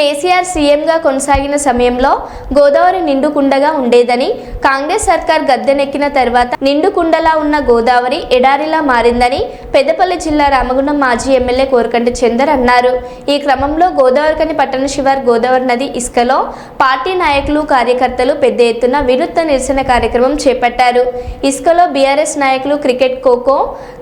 కేసీఆర్ సీఎంగా కొనసాగిన సమయంలో గోదావరి నిండుకుండగా ఉండేదని కాంగ్రెస్ సర్కార్ గద్దెనెక్కిన తర్వాత నిండుకుండలా ఉన్న గోదావరి ఎడారిలా మారిందని పెద్దపల్లి జిల్లా రామగుండం మాజీ ఎమ్మెల్యే కోరకంటి చందర్ అన్నారు. ఈ క్రమంలో గోదావరికని పట్టణ శివార్ గోదావరి నది ఇసుకలో పార్టీ నాయకులు కార్యకర్తలు పెద్ద ఎత్తున వినూత్న నిరసన కార్యక్రమం చేపట్టారు. ఇసుకలో బీఆర్ఎస్ నాయకులు క్రికెట్ ఖోఖో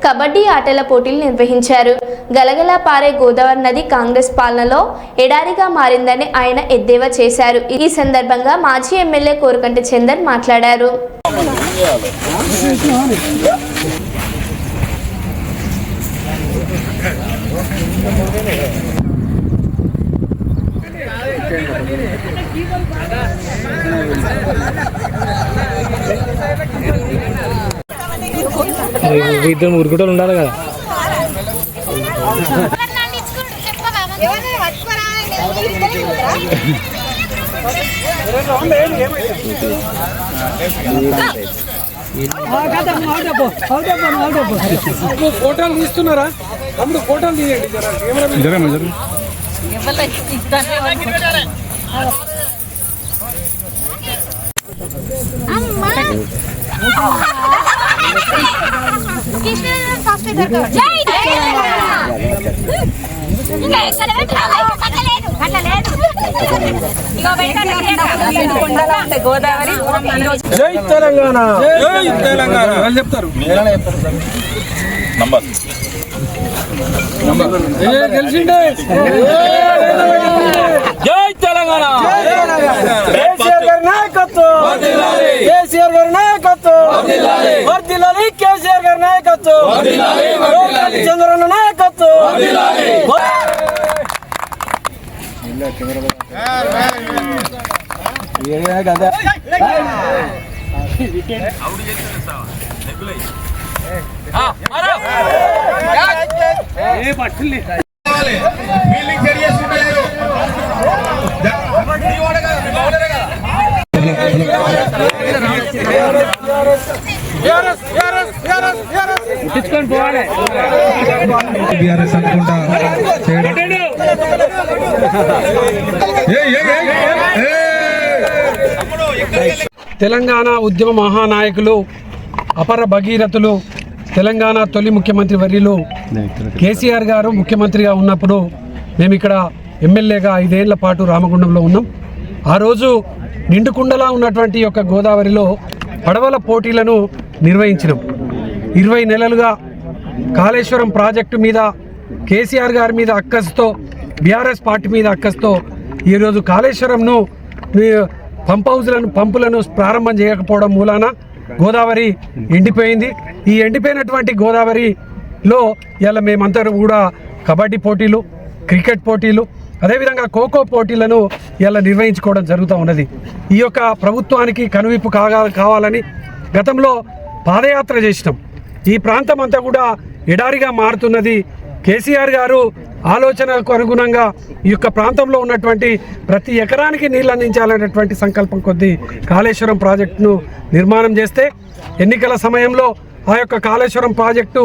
కబడ్డీ ఆటల పోటీలు నిర్వహించారు. గలగలా పారే గోదావరి నది కాంగ్రెస్ పాలనలో ఎడారిగా మారిందని ఆయన ఎద్దేవా చేశారు. ఈ సందర్భంగా మాజీ ఎమ్మెల్యే కోరుకంటి చందర్ మాట్లాడారు. ఇద్దరు ఉరుకుటోళ్ళు ఉండాలి కదా. ఫోటోలు తీస్తున్నారా తమ్ముడు ఫోటోలు తీయండి జర కెమెరా గోదావరి జై తెలంగాణ. జై తెలంగాణ. చెప్తారు. ఏ, గెలిచిండే. జై తెలంగాణ. నాయకత్వం కేసీఆర్ గారి నాయకత్వం వర్దిల్లాలి కేసీఆర్ గారి నాయకత్వం చంద్రన్న నాయకత్వం కదా ఫీల్డింగ్ బీఆర్ఎస్ అనుకుంటా తెలంగాణ ఉద్యమ మహానాయకులు అపర భగీరథులు తెలంగాణ తొలి ముఖ్యమంత్రి వర్యులు కేసీఆర్ గారు ముఖ్యమంత్రిగా ఉన్నప్పుడు మేము ఇక్కడ ఎమ్మెల్యేగా ఐదేళ్ళ పాటు రామగుండంలో ఉన్నాం. ఆ రోజు నిండుకుండలా ఉన్నటువంటి యొక్క గోదావరిలో పడవల పోటీలను నిర్వహించినాం. ఇరవై నెలలుగా కాళేశ్వరం ప్రాజెక్టు మీద కేసీఆర్ గారి మీద అక్కస్తో బీఆర్ఎస్ పార్టీ మీద అక్కస్తో ఈరోజు కాళేశ్వరంను పంప్ హౌజ్లను పంపులను ప్రారంభం చేయకపోవడం మూలాన గోదావరి ఎండిపోయింది. ఈ ఎండిపోయినటువంటి గోదావరిలో ఇలా మేమంతా కూడా కబడ్డీ పోటీలు క్రికెట్ పోటీలు అదేవిధంగా ఖోఖో పోటీలను ఇలా నిర్వహించుకోవడం జరుగుతూ ఉన్నది. ఈ యొక్క ప్రభుత్వానికి కనువిప్పు కాగా కావాలని గతంలో పాదయాత్ర చేసినాం. ఈ ప్రాంతం అంతా కూడా ఎడారిగా మారుతున్నది. కేసీఆర్ గారు ఆలోచనకు అనుగుణంగా ఈ యొక్క ప్రాంతంలో ఉన్నటువంటి ప్రతి ఎకరానికి నీళ్ళు అందించాలనేటువంటి సంకల్పం కొద్దీ కాళేశ్వరం ప్రాజెక్టును నిర్మాణం చేస్తే ఎన్నికల సమయంలో ఆ యొక్క కాళేశ్వరం ప్రాజెక్టు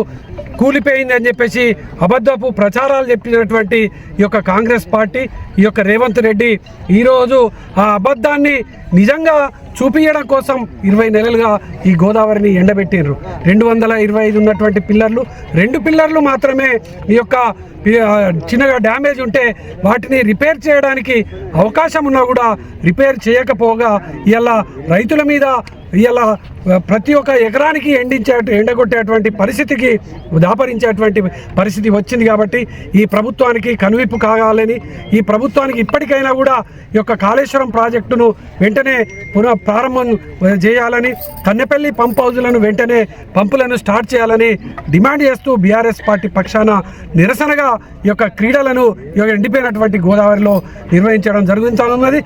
కూలిపోయింది అని చెప్పేసి అబద్ధపు ప్రచారాలు చెప్పినటువంటి ఈ యొక్క కాంగ్రెస్ పార్టీ ఈ యొక్క రేవంత్ రెడ్డి ఈరోజు ఆ అబద్ధాన్ని నిజంగా చూపించడం కోసం ఇరవై నెలలుగా ఈ గోదావరిని ఎండబెట్టిండ్రు రెండు వందల ఇరవై ఐదు ఉన్నటువంటి పిల్లర్లు రెండు పిల్లర్లు మాత్రమే ఈ యొక్క చిన్నగా డ్యామేజ్ ఉంటే వాటిని రిపేర్ చేయడానికి అవకాశం ఉన్నా కూడా రిపేర్ చేయకపోగా ఇలా రైతుల మీద ఇలా ప్రతి ఒక్క ఎకరానికి ఎండించే ఎండగొట్టేటువంటి పరిస్థితికి దాపరించేటువంటి పరిస్థితి వచ్చింది కాబట్టి ఈ ప్రభుత్వానికి కనువిప్పు కావాలని ఈ ప్రభుత్వానికి ఇప్పటికైనా కూడా ఈ యొక్క కాళేశ్వరం ప్రాజెక్టును వెంటనే పునః ప్రారంభం చేయాలని కన్నెపల్లి పంప్ హౌజులను వెంటనే పంపులను స్టార్ట్ చేయాలని డిమాండ్ చేస్తూ బీఆర్ఎస్ పార్టీ పక్షాన నిరసనగా ఈ యొక్క క్రీడలను ఈ యొక్క ఎండిపోయినటువంటి గోదావరిలో నిర్వహించడం జరుగుతున్నది